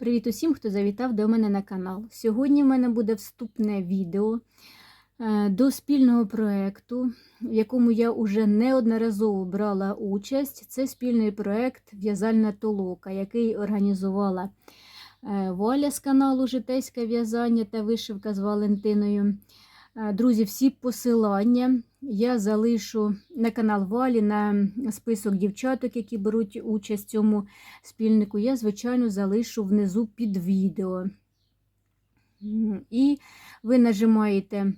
Привіт усім, хто завітав до мене на канал. Сьогодні в мене буде вступне відео е, до спільного проєкту, в якому я вже неодноразово брала участь. Це спільний проєкт В'язальна толока, який організувала е, Валя з каналу Житейське в'язання та вишивка з Валентиною. Е, Друзі, всі посилання я залишу на канал Валі, на список дівчаток, які беруть участь в цьому спільнику. Я, звичайно, залишу внизу під відео. І ви нажимаєте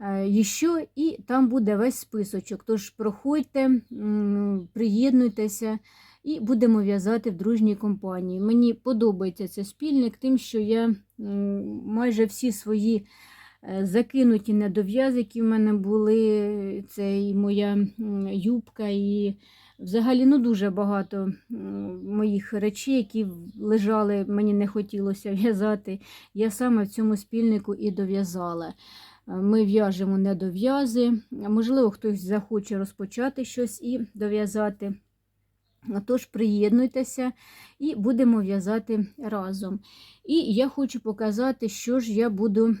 е, «Ще» і там буде весь списочок. Тож проходьте, приєднуйтеся і будемо в'язати в дружній компанії. Мені подобається цей спільник, тим, що я майже всі свої закинуті недов'язи, які в мене були, це і моя юбка, і взагалі ну, дуже багато моїх речей, які лежали, мені не хотілося в'язати. Я саме в цьому спільнику і дов'язала. Е, Ми в'яжемо недов'язи. Можливо, хтось захоче розпочати щось і дов'язати. Тож приєднуйтеся і будемо в'язати разом. І я хочу показати, що ж я буду,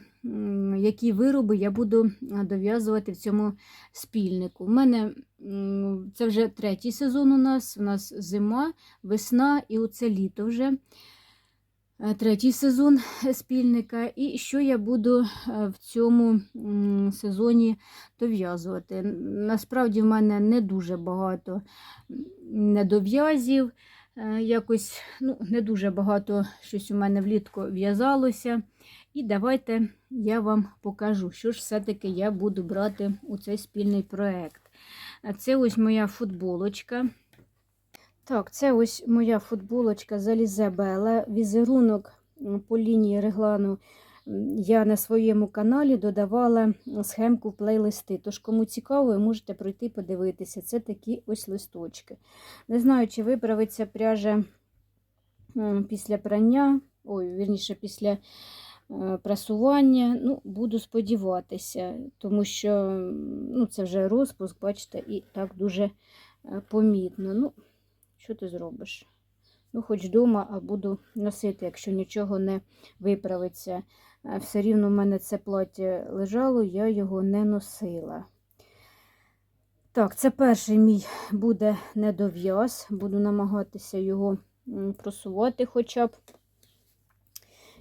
які вироби я буду дов'язувати в цьому спільнику. У мене це вже третій сезон у нас. У нас зима, весна і оце літо вже. Е, Третій сезон спільника. І що я буду е, в цьому сезоні дов'язувати? Насправді в мене не дуже багато недов'язів. Е, Якось ну, не дуже багато щось у мене влітку в'язалося. І давайте я вам покажу, що ж все-таки я буду брати у цей спільний проєкт. Це ось моя футболочка. Так, це ось моя футболочка Залізе Бела. Візерунок по лінії реглану я на своєму каналі додавала схемку плейлисти. Тож, кому цікаво, ви можете пройти подивитися. Це такі ось листочки. Не знаю, чи виправиться пряжа після прання, ой, вірніше, після прасування. Ну, буду сподіватися, тому що ну, це вже розпуск, бачите, і так дуже е, помітно. Ну, що ти зробиш? Ну, хоч вдома, а буду носити, якщо нічого не виправиться. Е, Все рівно в мене це плаття лежало, я його не носила. Так, це перший мій буде недов'яз. Буду намагатися його просувати хоча б.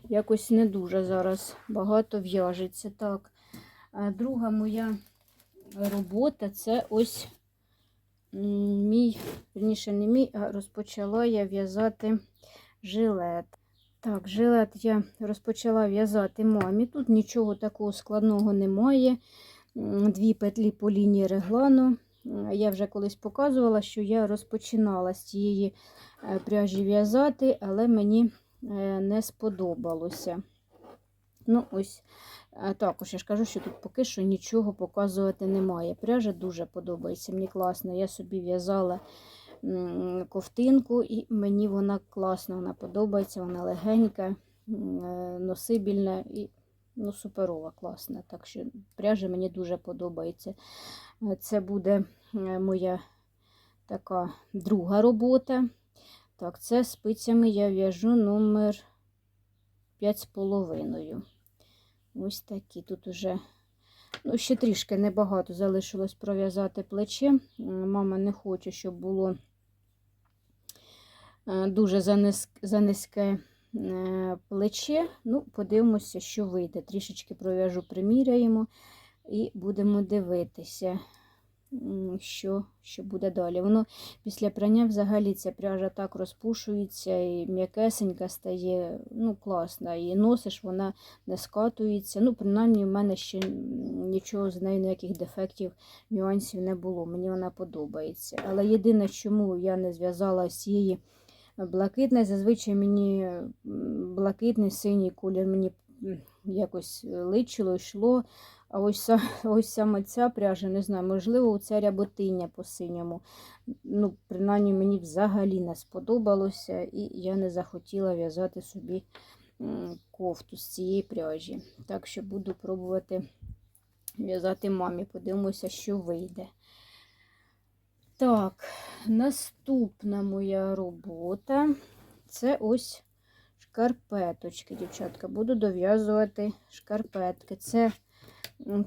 Якось не дуже зараз багато в'яжеться. Так, друга моя робота це ось мій, верніше не мій, а розпочала я в'язати жилет. Так, жилет я розпочала в'язати мамі. Тут нічого такого складного немає. Дві петлі по лінії реглану. Я вже колись показувала, що я розпочинала з цієї е, пряжі в'язати, але мені е, не сподобалося. Ну, ось е, також я ж кажу, що тут поки що нічого показувати немає. Пряжа дуже подобається, мені класно. Я собі в'язала ковтинку, і мені вона класна, вона подобається, вона легенька, е, носибільна і ну, суперова, класна. Так що пряжа мені дуже подобається. Е, Це буде е, моя така друга робота. Так, це спицями я в'яжу номер 5,5. Ось такі. Тут уже ну, ще трішки небагато залишилось пров'язати плече. Мама не хоче, щоб було е, дуже занизьке е, плече. Ну, подивимося, що вийде. Трішечки пров'яжу, приміряємо і будемо дивитися, що, що буде далі. Воно після прання взагалі ця пряжа так розпушується і м'якесенька стає, ну, класна. І носиш, вона не скатується. Ну, принаймні, в мене ще нічого з нею, ніяких дефектів, нюансів не було. Мені вона подобається. Але єдине, чому я не зв'язала з цієї блакитної, зазвичай мені блакитний синій колір мені якось личило, йшло. А ось, ось саме ця пряжа, не знаю, можливо, ця ряботиня по синьому. Ну, принаймні, мені взагалі не сподобалося, і я не захотіла в'язати собі кофту з цієї пряжі. Так що буду пробувати в'язати мамі. Подивимося, що вийде. Так, наступна моя робота це ось шкарпеточки, дівчатка. Буду дов'язувати шкарпетки. Це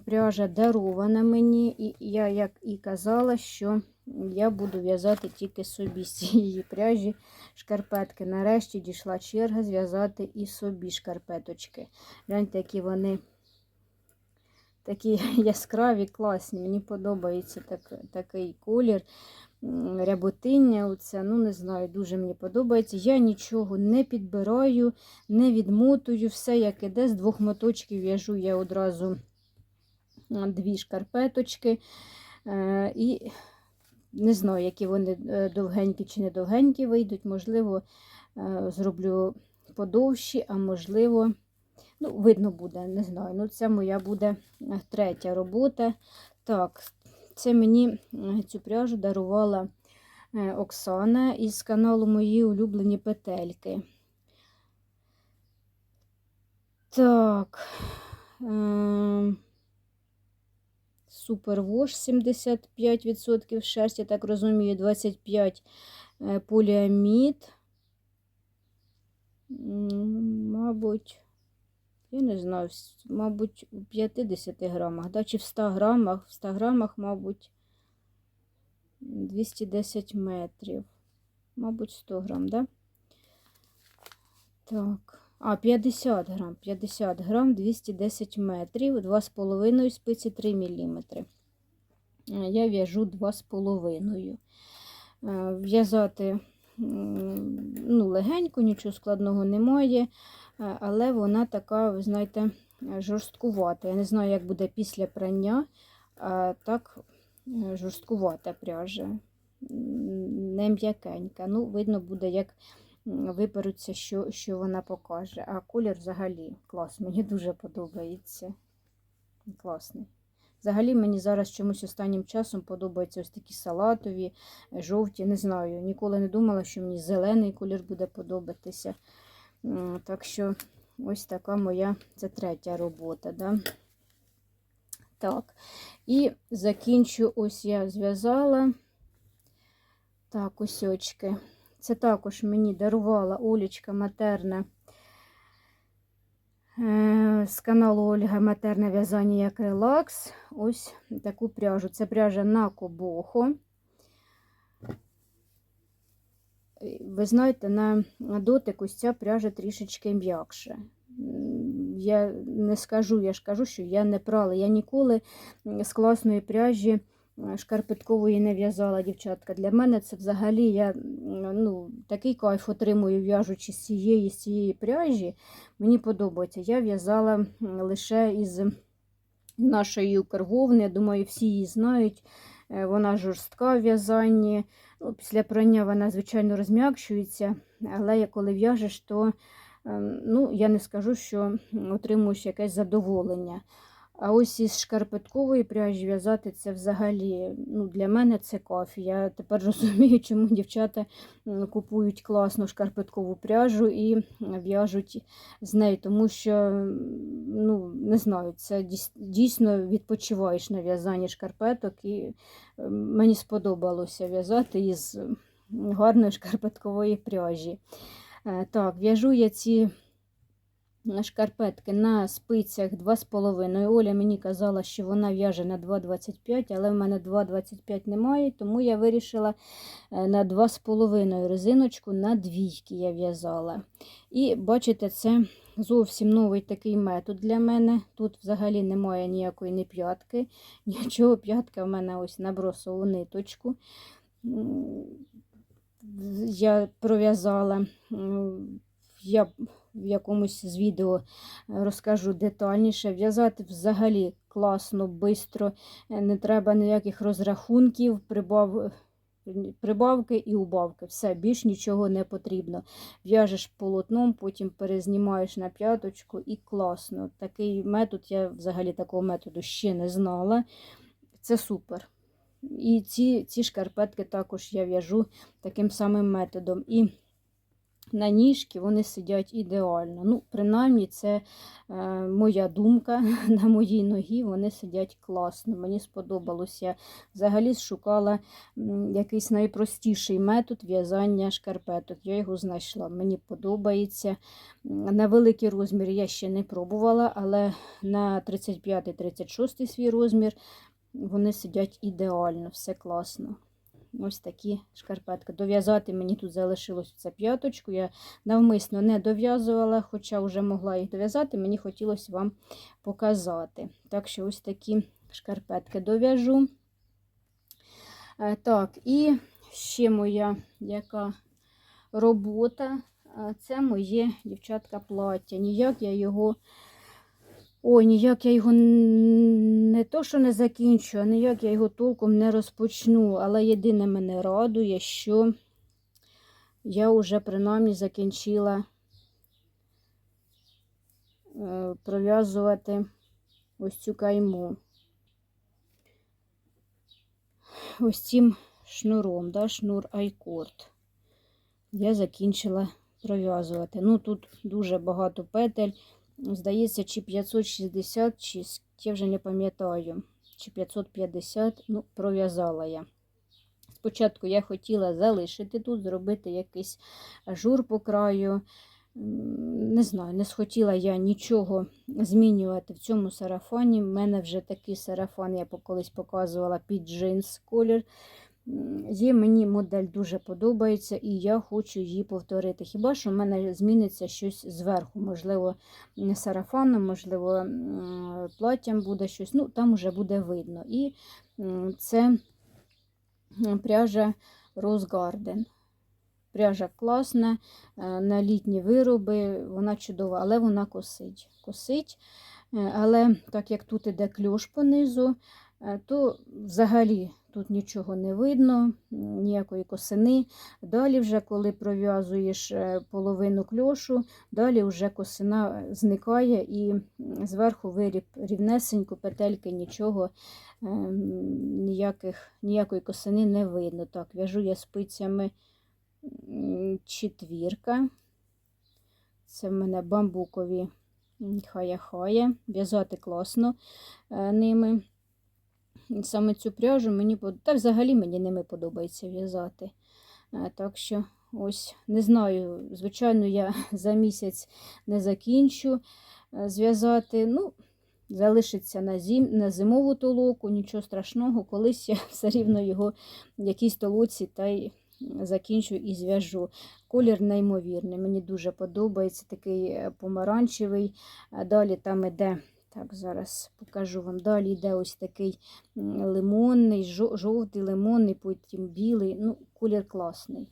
пряжа дарована мені, і я, як і казала, що я буду в'язати тільки собі з цієї пряжі шкарпетки. Нарешті дійшла черга зв'язати і собі шкарпеточки. Гляньте, які вони такі яскраві, класні. Мені подобається так, такий колір. Ряботиння, оце, ну не знаю, дуже мені подобається. Я нічого не підбираю, не відмотую. Все, як іде, з двох моточків в'яжу я одразу дві шкарпеточки. Е, І не знаю, які вони е, довгенькі чи не довгенькі вийдуть. Можливо, е, зроблю подовші, а можливо, ну, видно буде, не знаю. Ну, це моя буде третя робота. Так, це мені цю пряжу дарувала Оксана із каналу Мої улюблені петельки. Так. Супервош 75% шерсть, я так розумію, 25 е, поліамід. Мабуть, я не знаю, мабуть, у 50 грамах, да? чи в 100 грамах, в 100 грамах, мабуть, 210 метрів. Мабуть, 100 грам, да? Так. А, 50 грам. 50 грам, 210 метрів, 2,5 спиці 3 мм. Я в'яжу 2,5. Е, В'язати ну, легенько, нічого складного немає, е, але вона така, ви знаєте, е, жорсткувата. Я не знаю, як буде після прання, а так е, жорсткувата пряжа. Не м'якенька. Ну, видно буде, як м, виперуться, що, що вона покаже. А колір взагалі клас. Мені дуже подобається. Класний. Взагалі мені зараз чомусь останнім часом подобаються ось такі салатові, е, жовті. Не знаю. Ніколи не думала, що мені зелений колір буде подобатися. Так що ось така моя це третя робота. Да? Так. І закінчу, ось я зв'язала. Так, ось очки. Це також мені дарувала Олічка Матерна е, з каналу Ольга Матерна в'язання як релакс. Ось таку пряжу. Це пряжа на кобохо. Ви знаєте, на дотик ось ця пряжа трішечки м'якша. Я не скажу, я ж кажу, що я не прала. Я ніколи з класної пряжі шкарпеткової не в'язала, дівчатка. Для мене це взагалі я ну, такий кайф отримую, в'яжучи з цієї, з цієї пряжі. Мені подобається. Я в'язала лише із нашої укрвовни. Я думаю, всі її знають. Е, Вона жорстка в в'язанні. Ну, після прання вона, звичайно, розм'якшується, але як коли в'яжеш, то ем, ну, я не скажу, що отримуєш якесь задоволення. А ось із шкарпеткової пряжі в'язати це взагалі ну, для мене це кайф. Я тепер розумію, чому дівчата купують класну шкарпеткову пряжу і в'яжуть з нею, тому що ну, не знаю, це дійсно відпочиваєш на в'язанні шкарпеток, і е, мені сподобалося в'язати із гарної шкарпеткової пряжі. Е, Так, в'яжу я ці шкарпетки на спицях 2,5. Оля мені казала, що вона в'яже на 2,25, але в мене 2,25 немає, тому я вирішила е, на 2,5 резиночку на двійки я в'язала. І бачите, це зовсім новий такий метод для мене. Тут взагалі немає ніякої ні п'ятки, нічого. П'ятка в мене ось на бросову ниточку. Я пров'язала. Я в якомусь з відео розкажу детальніше. В'язати взагалі класно, швидко, не треба ніяких розрахунків, прибав... прибавки і убавки. Все, більш нічого не потрібно. В'яжеш полотном, потім перезнімаєш на п'яточку і класно. Такий метод, я взагалі такого методу ще не знала. Це супер. І ці, ці шкарпетки також я в'яжу таким самим методом. І на ніжки вони сидять ідеально. Ну, принаймні, це е, моя думка. На моїй ногі вони сидять класно. Мені сподобалося. Взагалі шукала якийсь найпростіший метод в'язання шкарпеток. Я його знайшла. Мені подобається. На великий розмір я ще не пробувала, але на 35-36 свій розмір вони сидять ідеально, все класно. Ось такі шкарпетки. Дов'язати мені тут залишилось це п'яточку. Я навмисно не дов'язувала, хоча вже могла їх дов'язати, мені хотілося вам показати. Так що ось такі шкарпетки дов'яжу. Е, Так, і ще моя яка робота. Е, Це моє дівчатка плаття. Ніяк я його. Ой, ніяк я його не то, що не закінчу, а ніяк я його толком не розпочну. Але єдине мене радує, що я вже принаймні закінчила е, пров'язувати ось цю кайму. Ось цим шнуром, да, шнур айкорд. Я закінчила пров'язувати. Ну, тут дуже багато петель. Здається, чи 560, чи я вже не пам'ятаю, чи 550, ну, пров'язала я. Спочатку я хотіла залишити тут, зробити якийсь ажур по краю. Не знаю, не схотіла я нічого змінювати в цьому сарафані. У мене вже такий сарафан, я колись показувала під джинс колір. Є мені модель дуже подобається, і я хочу її повторити. Хіба що в мене зміниться щось зверху? Можливо, сарафаном, можливо, платтям буде щось. Ну, там вже буде видно. І це пряжа Rose Garden. Пряжа класна, е, на літні вироби, вона чудова, але вона косить. косить. Е, Але так як тут іде кльош понизу, е, то взагалі тут нічого не видно, ніякої косини. Далі, вже, коли пров'язуєш е, половину кльошу, далі вже косина зникає і зверху виріб рівнесенько, петельки, нічого, е, ніяких, ніякої косини не видно. Так, в'яжу я спицями четвірка. Це в мене бамбукові хая-хая. В'язати класно е, ними. Саме цю пряжу мені Та взагалі мені ними подобається в'язати. Е, Так що, ось, не знаю, звичайно, я за місяць не закінчу е, зв'язати. Ну, залишиться на, зим, на зимову толоку, нічого страшного, колись я все рівно його в якійсь толоці та й закінчу і зв'яжу. Колір неймовірний, мені дуже подобається, такий е, помаранчевий. Далі там іде, так, зараз покажу вам. Далі йде ось такий лимонний, жовтий, лимонний, потім білий. Ну, колір класний.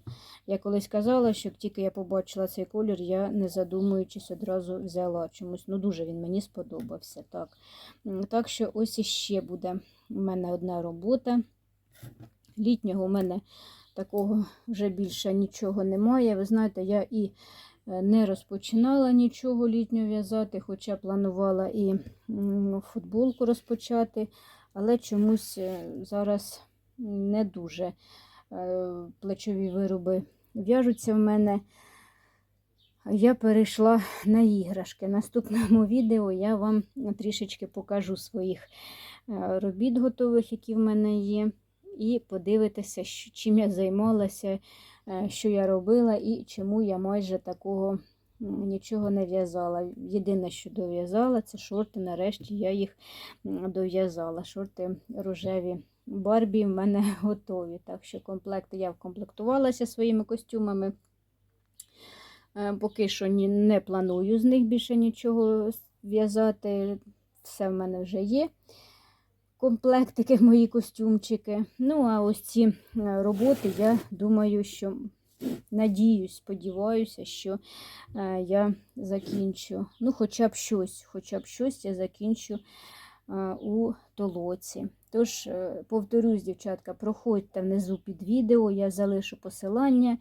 Я колись казала, що тільки я побачила цей колір, я не задумуючись одразу взяла чомусь. Ну, дуже він мені сподобався. Так, так що ось іще буде у мене одна робота. Літнього у мене такого вже більше нічого немає. Ви знаєте, я і не розпочинала нічого літнього в'язати, хоча планувала і футболку розпочати, але чомусь е, зараз не дуже е, плечові вироби в'яжуться в мене. Я перейшла на іграшки. В наступному відео я вам трішечки покажу своїх е, робіт готових, які в мене є і подивитися, чим я займалася, е, що я робила і чому я майже такого нічого не в'язала. Єдине, що дов'язала, це шорти. Нарешті я їх дов'язала. Шорти рожеві. Барбі в мене готові. Так що комплекти я вкомплектувалася своїми костюмами. Е, Поки що не планую з них більше нічого в'язати. Все в мене вже є комплектики, мої костюмчики. Ну, а ось ці е, роботи, я думаю, що надіюсь, сподіваюся, що е, я закінчу. Ну, хоча б щось, хоча б щось я закінчу е, у толоці. Тож, повторюсь, дівчатка, проходьте внизу під відео, я залишу посилання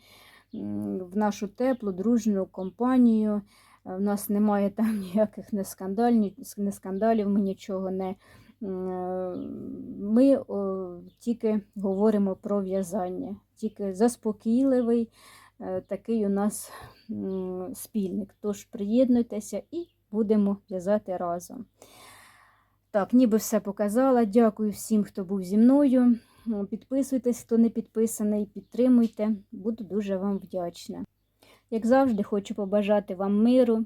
в нашу теплу, дружну компанію. В нас немає там ніяких не скандалів, ми нічого не. М, Ми тільки говоримо про в'язання, тільки заспокійливий е, такий у нас спільник. Тож приєднуйтеся і будемо в'язати разом. Так, ніби все показала. Дякую всім, хто був зі мною. Підписуйтесь, хто не підписаний, підтримуйте. Буду дуже вам вдячна. Як завжди, хочу побажати вам миру,